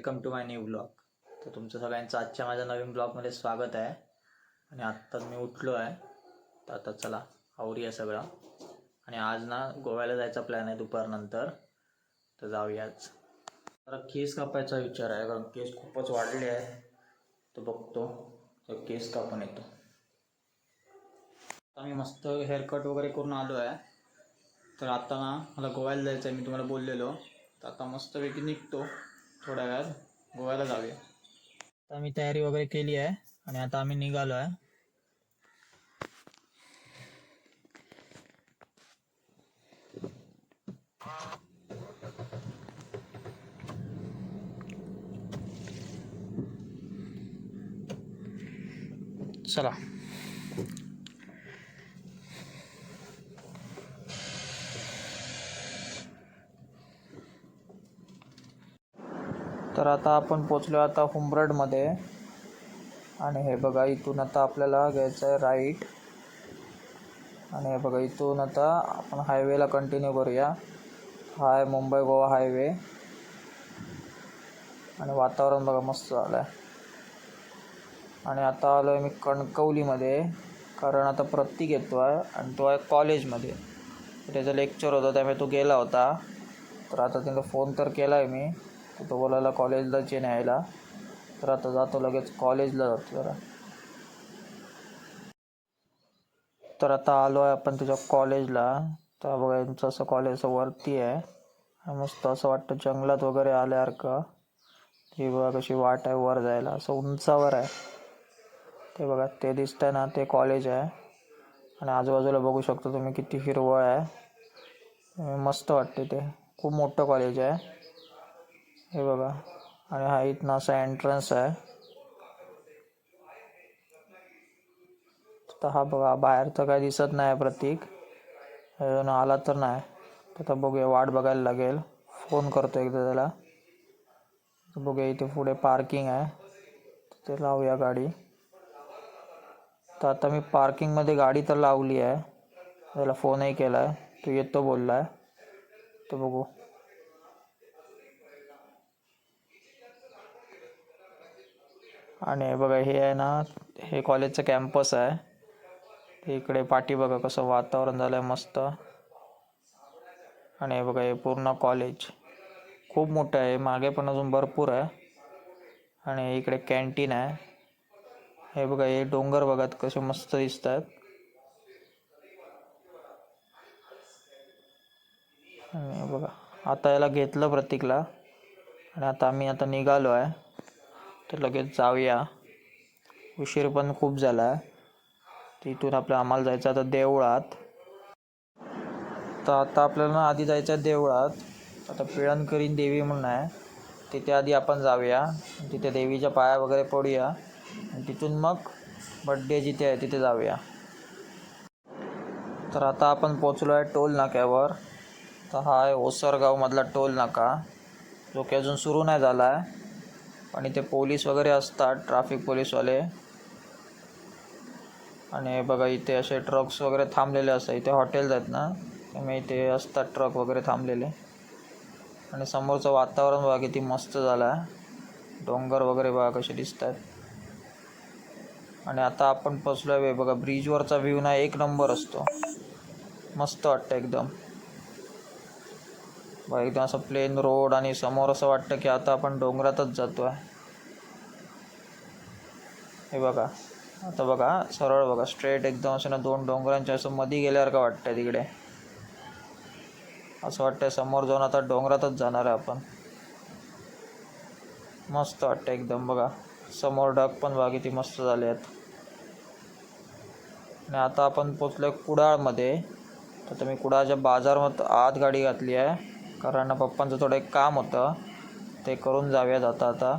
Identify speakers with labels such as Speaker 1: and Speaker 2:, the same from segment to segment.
Speaker 1: Welcome to my new blog तर तुमचं सगळ्यांचं आजच्या माझ्या नवीन ब्लॉगमध्ये स्वागत आहे. आणि आत्ताच मी उठलो आहे. तर आता चला आवरूया सगळं. आणि आज ना गोव्याला जायचा प्लॅन आहे दुपारनंतर. तर जाऊयाच. तर केस कापायचा विचार आहे कारण केस खूपच वाढले आहे तो बघतो तर केस कापून येतो. आता मी मस्त हेअरकट वगैरे करून आलो आहे. तर आता ना मला गोव्याला जायचं आहे मी तुम्हाला बोललेलो. तर आता मस्तपैकी निघतो. थोड्या वेळात गोव्याला जाऊया. आता मी तयारी वगैरे केली आहे आणि आता आम्ही निघालो आहे. चला. तर आता आपण पोचलो आता हुंबरडमध्ये. आणि हे बघा इथून आता आपल्याला घ्यायचं आहे राईट आणि हे बघा इथून आता आपण हायवेला कंटिन्यू करूया. हा आहे मुंबई गोवा हायवे आणि वातावरण बघा मस्त झालं आहे आणि आता आलो आहे मी कणकवलीमध्ये कारण आता प्रतीक येतो आहे आणि तो आहे कॉलेजमध्ये त्याचं लेक्चर होतं त्यामुळे तो गेला होता. तर आता त्याला फोन तर केला आहे मी. तो बोलायला कॉलेजलाच जे न्यायला. तर आता जातो लगेच कॉलेजला जातो जरा. तर आता आलो आहे आपण त्याच्या कॉलेजला. तर बघा यांचं असं कॉलेज असं वरती आहे. मस्त असं वाटतं जंगलात वगैरे आल्यासारखं. ही बघा कशी वाट आहे वर जायला. असं उंचावर आहे. ते बघा ते दिसतंय ना ते कॉलेज आहे. आणि आजूबाजूला बघू शकता तुम्ही किती हिरवळ आहे. मस्त वाटते ते. खूप मोठं कॉलेज आहे. हे बघा आणि हा इथनं असा एंट्रन्स आहे तर हा बघा, बाहेर तर काही दिसत नाही प्रतीक. अजून आला तर नाही. तर आता बघूया, वाट बघायला लागेल. फ़ोन करतो एकदा त्याला. बघूया, इथे पुढे पार्किंग आहे. तिथे लावूया गाडी. तर आता मी पार्किंगमध्ये गाडी तर लावली आहे. त्याला फोनही केला आहे तो येतो बोलला आहे तर बघू. आणि बघा हे आहे ना हे कॉलेजचं कॅम्पस आहे. इकडे पाठी बघा कसं वातावरण झालं आहे मस्त. आणि बघा हे पूर्ण कॉलेज खूप मोठं आहे मागे पण अजून भरपूर आहे. आणि इकडे कॅन्टीन आहे. हे बघा हे डोंगर बघा कसे मस्त दिसत आहेत आणि बघा आता याला घेतलं प्रतीकला. आणि आता आम्ही आता निघालो आहे. तर लगेच जाऊया. उशीर पण खूप झाला. आहे तिथून आपलं आम्हाला जायचं आता देवळात. तर आता आपल्याला आधी जायचं आहे देवळात. आता पिळणकरीन देवी म्हणून आहे. तिथे आधी आपण जाऊया. तिथे देवीच्या पाया वगैरे पडूया. आणि तिथून मग बड्डे जिथे आहे तिथे जाऊया. तर आता आपण पोचलो आहे टोल नाक्यावर. तर हा आहे ओसरगावमधला टोल नाका. जो की अजून सुरू नाही झाला आहे. आणि ते पोलीस वगैरे असतात ट्राफिक पोलीसवाले. आणि बघा इथे असे ट्रक्स वगैरे थांबलेले असतात. इथे हॉटेल्स आहेत ना त्यामुळे इथे असतात ट्रक वगैरे थांबलेले. आणि समोरचं वातावरण बघा किती मस्त झालं. आहे डोंगर वगैरे बघा कसे दिसत आहेत आणि आता आपण पोचलो आहे बघा ब्रिजवरचा व्ह्यू ना एक नंबर असतो. मस्त वाटतं एकदम. बघा एकदम असं प्लेन रोड आणि समोर असं वाटतं की आता आपण डोंगरातच जातो आहे हे बघा. आता बघा सरळ बघा. स्ट्रेट एकदम असं ना दोन डोंगरांच्या असं मध्ये गेल्यासारखं वाटतंय तिकडे. असं वाटतंय समोर जाऊन आता डोंगरातच जाणार आहे आपण. मस्त वाटतं एकदम बघा. समोर डग पण बघा किती मस्त झाले आहेत. आणि आता आपण पोचलो आहे कुडाळमध्ये. तर तुम्ही मी कुडाळच्या बाजारमध्ये आत गाडी घातली आहे. कारण पप्पांचं थोडं एक काम होतं. ते करून जाऊयात आता आता.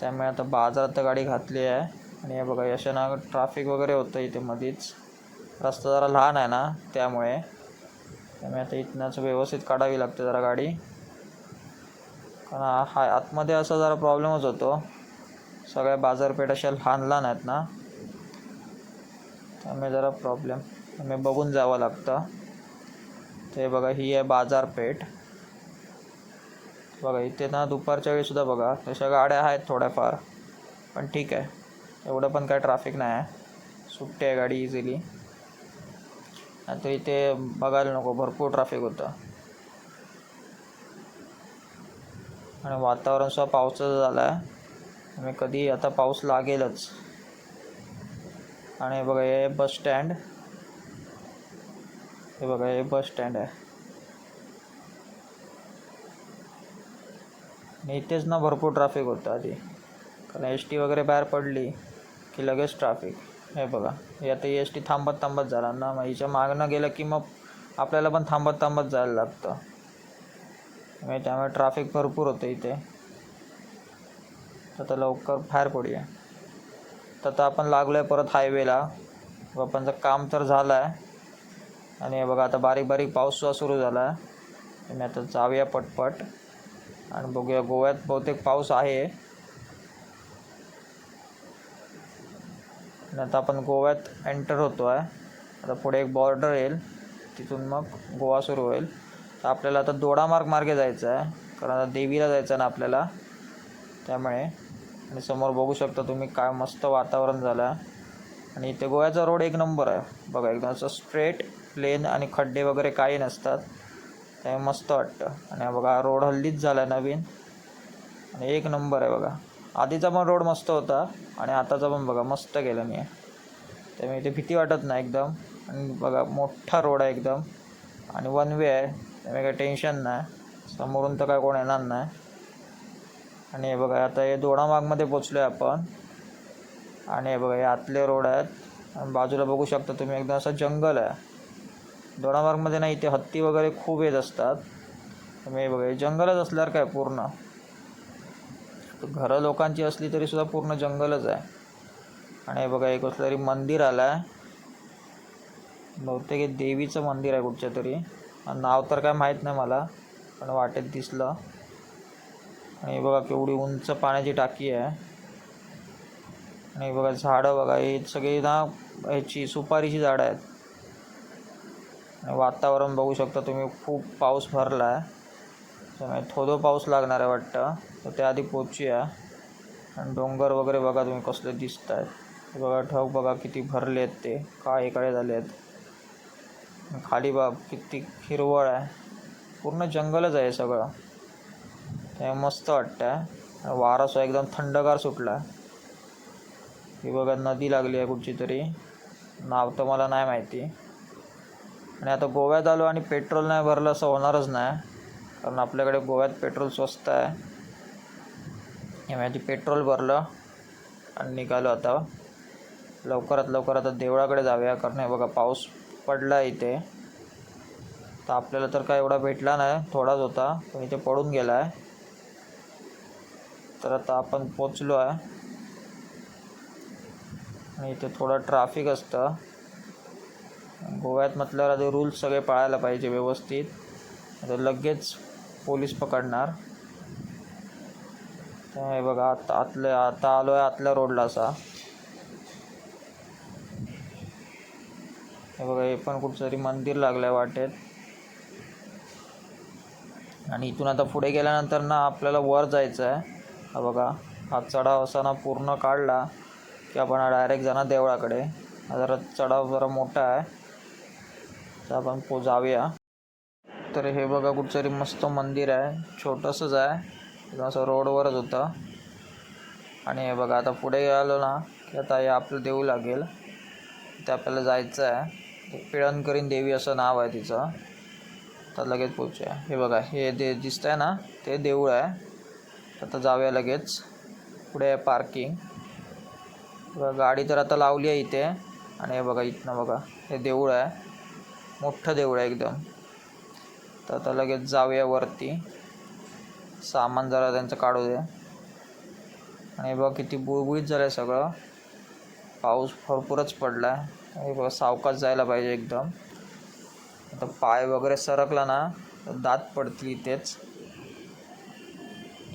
Speaker 1: त्यामुळे आता बाजारात तर गाडी घातली आहे. आणि हे बघा अशा ट्राफिक वगैरे होतं इथे मध्येच रस्ता जरा लहान आहे ना त्यामुळे. त्यामुळे आता इथनंच व्यवस्थित काढावी लागते जरा गाडी. कारण हा हा- आतमध्ये असा जरा प्रॉब्लेमच होतो. सगळ्या बाजारपेठ अशा लहान लहान आहेत ना. त्यामुळे जरा प्रॉब्लेम त्यामुळे बघून जावं लागतं. ते बघा ही आहे बाजारपेठ. बघा इथे ना दुपारच्या वेळीसुद्धा बघा तशा गाड्या आहेत थोड्याफार पण ठीक आहे. एवढं पण काय ट्रॅफिक नाही आहे. सुट्टी आहे गाडी इझिली आता इथे बघायला नको भरपूर ट्रॅफिक होतं. आणि वातावरण सुद्धा पावसाचं झालं आहे आणि कधी आता पाऊस लागेलच. आणि बघा हे बस स्टँड हे बघा हे बस स्टँड आहे. आणि इथेच ना भरपूर ट्रॅफिक होतं आधी. कारण एस टी वगैरे बाहेर पडली की लगेच ट्रॅफिक हे बघा हे आता एस टी थांबत थांबत झाला ना. मग हिच्या मागनं गेलं की मग आपल्याला पण थांबत थांबत जायला लागतं. त्यामुळे त्यामुळे ट्रॅफिक भरपूर होतं इथे. तर आता लवकर बाहेर पडूया. तर आता आपण लागलो आहे परत हायवेला बापांचं काम तर झालं आहे आणि हे बघा आता बारीक बारीक पाऊससुद्धा सुरू झाला. आहे मी आता जाऊया पटपट. आणि बघूया गोव्यात बहुतेक पाऊस आहे. आणि आता आपण गोव्यात एंटर होतो आहे. आता पुढे एक बॉर्डर येईल. तिथून मग गोवा सुरू होईल. तर आपल्याला आता दोडामार्ग मार्गे जायचं आहे. कारण आता देवीला जायचं आहे ना आपल्याला. त्यामुळे आणि समोर बघू शकता तुम्ही काय मस्त वातावरण झालं आहे. आणि इथे गोव्याचा रोड एक नंबर आहे. बघा एकदम असं स्ट्रेट प्लेन आणि खड्डे वगैरे काही नसतात. ते मस्त वाटतं. आणि बघा रोड हल्लीच झाला आहे नवीन. आणि एक नंबर आहे बघा. आधीचा पण रोड मस्त होता आणि आताचा पण बघा मस्त केलं मी. त्यामुळे इथे भीती वाटत नाही एकदम. आणि बघा मोठा रोड आहे एकदम. आणि वन वे आहे. त्यामुळे काही टेन्शन नाही. समोरून तर काय कोण येणार नाही. आणि हे बघा आता हे दोडामागमध्ये पोचलो आहे आपण. आणि हे बघा हे आतले रोड आहेत. आणि बाजूला बघू शकता तुम्ही एकदम असं जंगल आहे. दोडामार्गमध्ये नाही इथे हत्ती वगैरे खूप येत असतात. त्यामुळे बघा हे जंगलच असल्यावर काय पूर्ण? घरं लोकांची असली तरी सुद्धा पूर्ण जंगलच आहे. आणि हे बघा एक कसलं तरी मंदिर आलं आहे बहुतेक हे देवीचं मंदिर आहे कुठच्या तरी. नाव तर काय माहीत नाही मला पण वाटेत दिसलं. आणि बघा केवढी उंच पाण्याची टाकी आहे. आणि बघा झाडं बघा हे सगळी ना ह्याची सुपारीची झाडं आहेत. वातावरण बघू शकता तुम्ही खूप पाऊस भरला आहे. त्यामुळे थोडं पाऊस लागणार आहे वाटतं. तर त्याआधी पोचूया आणि डोंगर वगैरे बघा तुम्ही कसले दिसत आहेत. बघा ढग बघा किती भरले आहेत ते. काळे काळे झाले आहेत. खाली बाब किती हिरवळ आहे. पूर्ण जंगलच आहे सगळं. ते मस्त वाटतं आहे वारा एकदम थंडगार सुटला. ही बघा नदी लागली आहे कुठची तरी. नाव तर मला नाही माहिती. आणि आता गोव्यात आलो आणि पेट्रोल नाही भरलं असं होणारच नाही कारण आपल्याकडे गोव्यात पेट्रोल स्वस्त आहे. माझी पेट्रोल भरलं आणि निघालो आता. लवकरात लवकर आता देवळाकडे जाऊया कारण हे बघा पाऊस पडला इथे. तर आपल्याला तर काय एवढा भेटला नाही थोडाच होता पण इथे पडून गेला आहे तर आता आपण पोचलो आहे. आणि इथे थोडं ट्राफिक असतं. गोव्यात म्हटल्यावर आधी रूल्स सगळे पाळायला पाहिजे व्यवस्थित. आता लगेच पोलीस पकडणार. हे बघा आता आतल्या आता आलो आहे आतल्या रोडला असा. हे बघा हे पण कुठचं तरी मंदिर लागलं आहे वाटेत. आणि इथून आता पुढे गेल्यानंतर ना आपल्याला वर जायचं आहे हा बघा हा चढाव असा ना पूर्ण काढला की आपण डायरेक्ट जाणार देवळाकडे. हा जरा चढाव जरा मोठा आहे. तर आपण पो जाऊया. तर हे बघा कुठचं तरी मस्त मंदिर आहे. छोटंसंच आहे. एकदम असं रोडवरच होतं. आणि हे बघा आता पुढे आलो ना की आता हे आपलं देऊ लागेल. ते आपल्याला जायचं आहे. पिळणकरीन देवी असं नाव आहे तिचं. तर लगेच पोचूया हे बघा हे दे दिसतं आहे ना ते देऊळ आहे. आता जाऊया लगेच. पुढे आहे पार्किंग. बघा गाडी तर आता लावली आहे इथे. आणि हे बघा इथनं बघा हे देऊळ आहे. मोठं देऊळ आहे एकदम. तर आता लगेच जाऊया वरती. सामान जरा त्यांचं काढू दे. आणि बघा किती बुळबुळीत झालं आहे सगळं. पाऊस भरपूरच पडला आहे बघा सावकाश जायला पाहिजे एकदम. आता पाय वगैरे सरकला ना तर दात पडतील इथेच.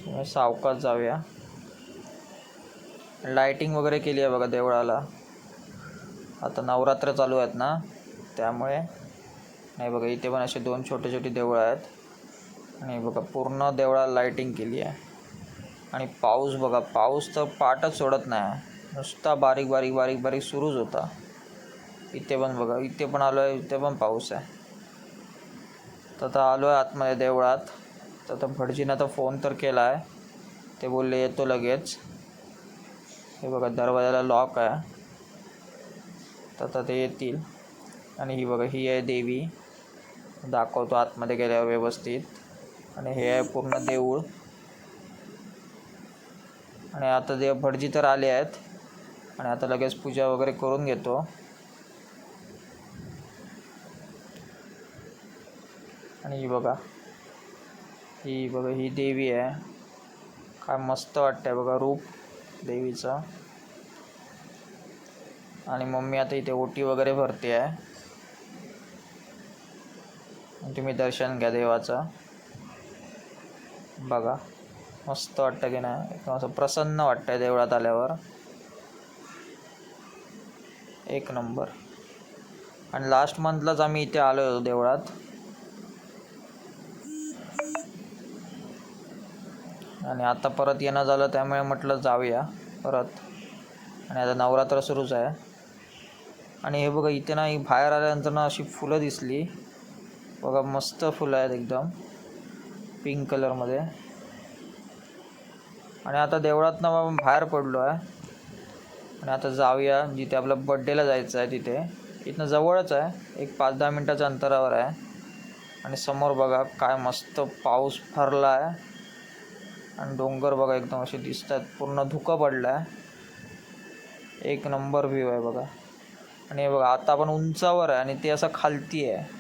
Speaker 1: त्यामुळे सावकाश जाऊया. लाईटिंग वगैरे केली आहे बघा देवळाला. आता नवरात्र चालू आहेत ना त्यामुळे नाही बघा इथे पण असे दोन छोटे छोटे देवळं आहेत. आणि बघा पूर्ण देवळाला लाईटिंग केली आहे. आणि पाऊस बघा पाऊस तर पाटच सोडत नाही. नुसता बारीक बारीक बारीक बारीक सुरूच होता. इथे पण बघा इथे पण आलो आहे इथे पण पाऊस आहे. तर आता आलो आहे आतमध्ये देवळात. तर आता भटजीनं आता फोन तर केला आहे ते बोलले येतो लगेच. हे बघा दरवाजाला लॉक आहे. तर आता ते येतील. आणि ही बघा ही आहे देवी. दाखवतो आतमध्ये गेल्यावर व्यवस्थित. आणि हे आहे पूर्ण देऊळ. आणि आता देव भटजी तर आले आहेत. आणि आता लगेच पूजा वगैरे करून घेतो. आणि ही बघा. ही बघा ही देवी आहे. काय मस्त वाटतंय बघा रूप देवीचं. आणि मम्मी आता इथे ओटी वगैरे भरते आहे. तुम्ही दर्शन घ्या देवाचं. बघा मस्त वाटतं की नाही. एकदम असं प्रसन्न वाटतं देवळात आल्यावर. एक नंबर. आणि लास्ट मंथलाच आम्ही इथे आलो होतो देवळात. आणि आता परत येणं झालं त्यामुळे म्हटलं जाऊया परत. आणि आता नवरात्र सुरूच आहे. आणि हे बघा इथे ना ही बाहेर आल्यानंतर ना अशी फुलं दिसली. बघा मस्त फुलं आहेत एकदम. पिंक कलरमध्ये आणि आता देवळात ना बाहेर पडलो आहे. आणि आता जाऊया जिथे आपलं बड्डेला जायचं आहे तिथे. इथनं जवळच आहे. एक पाच दहा मिनटाच्या अंतरावर आहे. आणि समोर बघा काय मस्त पाऊस फरला आहे. आणि डोंगर बघा एकदम असे दिसत आहेत पूर्ण धुकं पडलं आहे. एक नंबर व्ह्यू आहे बघा. आणि बघा आता आपण उंचावर आहे आणि ते असं खालती आहे.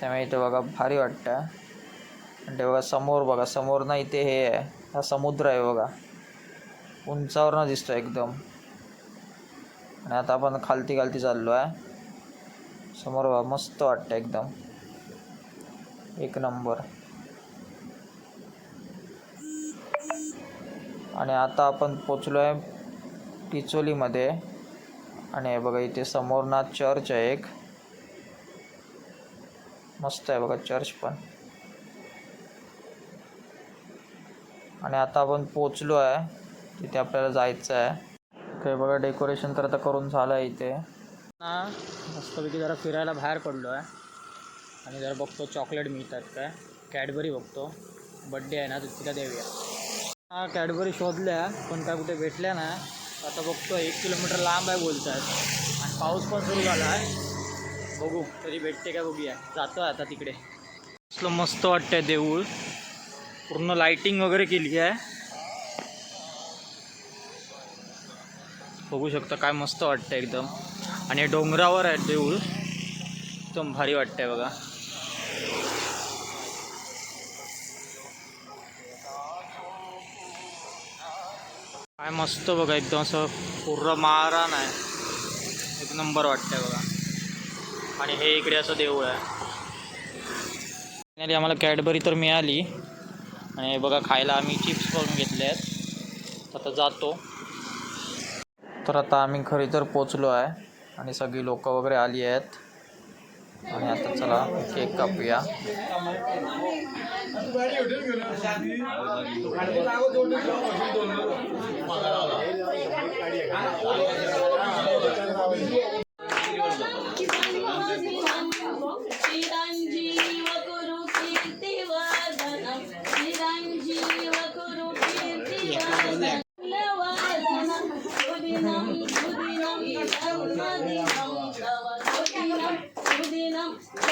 Speaker 1: त्यामुळे इथे बघा भारी वाटतं आणि ते बघा समोर बघा समोर ना इथे हे आहे. हा समुद्र आहे बघा. उंचावर ना दिसतो एकदम. आणि आता आपण खालती खालती चाललो आहे. समोर बघा मस्त वाटतं एकदम. एक नंबर. आणि आता आपण पोचलो आहे टिचोलीमध्ये आणि बघा इथे समोर ना चर्च आहे एक. मस्त आहे बघा चर्च पण. आणि आता आपण पोचलो आहे तिथे आपल्याला जायचं आहे. काय बघा डेकोरेशन तर आता करून झालं आहे इथे. ना मस्तपैकी जरा फिरायला बाहेर पडलो आहे. आणि जरा बघतो चॉकलेट मिळतात काय. कॅडबरी बघतो. बड्डे आहे ना तर तिला देऊया. हा कॅडबरी शोधल्या पण काय कुठे भेटल्या ना आता बघतो एक किलोमीटर लांब आहे बोलत आहेत आणि पाऊस पण सुरू झाला आहे. बघू. तरी भेटते का बघूया. जातो आता तिकडे. असलं मस्त वाटतंय देऊळ. पूर्ण लाइटिंग वगैरे केली आहे. बघू शकता काय मस्त वाटतं एकदम. आणि डोंगरावर आहे देऊळ. एकदम भारी वाटतंय बघा. काय मस्त बघा एकदम असं पूर्ण मारा आहे. एक नंबर वाटतंय बघा. आणि हे इकडे असं देऊळ आहे. आम्हाला कॅडबरी तर मिळाली. आणि बघा खायला आम्ही चिप्स करून घेतले आहेत. आता जातो. तर आता आम्ही खरी तर पोचलो आहे. आणि सगळी लोक वगैरे आली आहेत. आणि आता चला केक कापूया.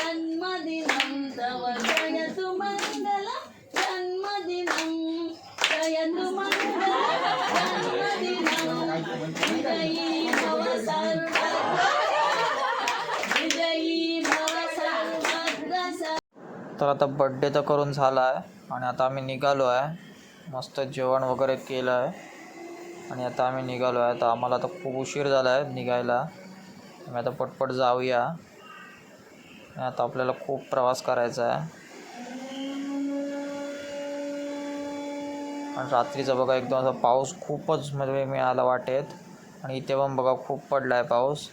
Speaker 2: జన్మదినం తవ జయతు మంగళ జన్మదినం జయతు మంగళ జన్మదినం విజయీ భవ भव सर्वदा विजयी भव
Speaker 1: तर आता बड्डे तर करून झाला आहे आणि आता आम्ही निघालो आहे. मस्त जेवण वगैरे केलं आहे आणि आता आम्ही निघालो आहे. तर आम्हाला आता खूप उशीर झाला आहे निघायला. आम्ही आता पटपट जाऊया. आता आपल्याला खूप प्रवास करायचा आहे. आणि रात्रीचा बघा एकदम असा पाऊस खूपच म्हणजे मिळाला वाटेत. आणि इथे पण बघा खूप पडला आहे पाऊस.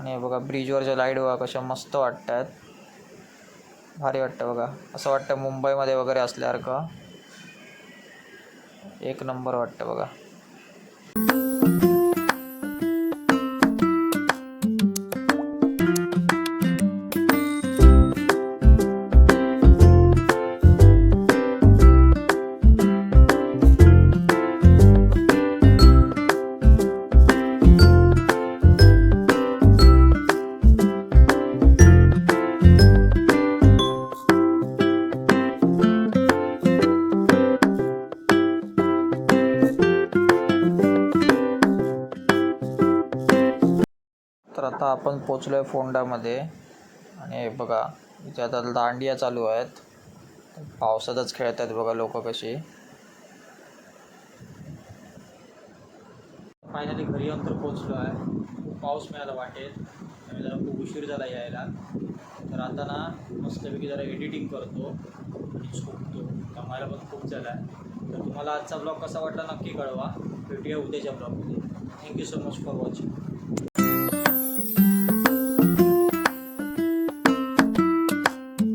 Speaker 1: आणि बघा ब्रिजवरच्या लाइट बघा कशा मस्त वाटत आहेत भारी वाटतं बघा. असं वाटतं मुंबईमध्ये वगैरे असल्यासारखं. एक नंबर वाटतं बघा. आपण पोचलो आहे फोंडामध्ये. आणि बघा इथे आता दांडिया चालू आहेत. पावसातच खेळत आहेत बघा लोक कशी. फायनली घरी येऊन तर पोचलो आहे. खूप पाऊस मिळाला वाटेल आणि जरा खूप उशीर झाला यायला. तर आता ना मस्तपैकी जरा एडिटिंग करतो आणि झोपतो. कमायला पण खूप झाला. आहे तर तुम्हाला आजचा ब्लॉग कसा वाटला नक्की कळवा. भेटूया उद्याच्या ब्लॉगमध्ये thank you so much for watching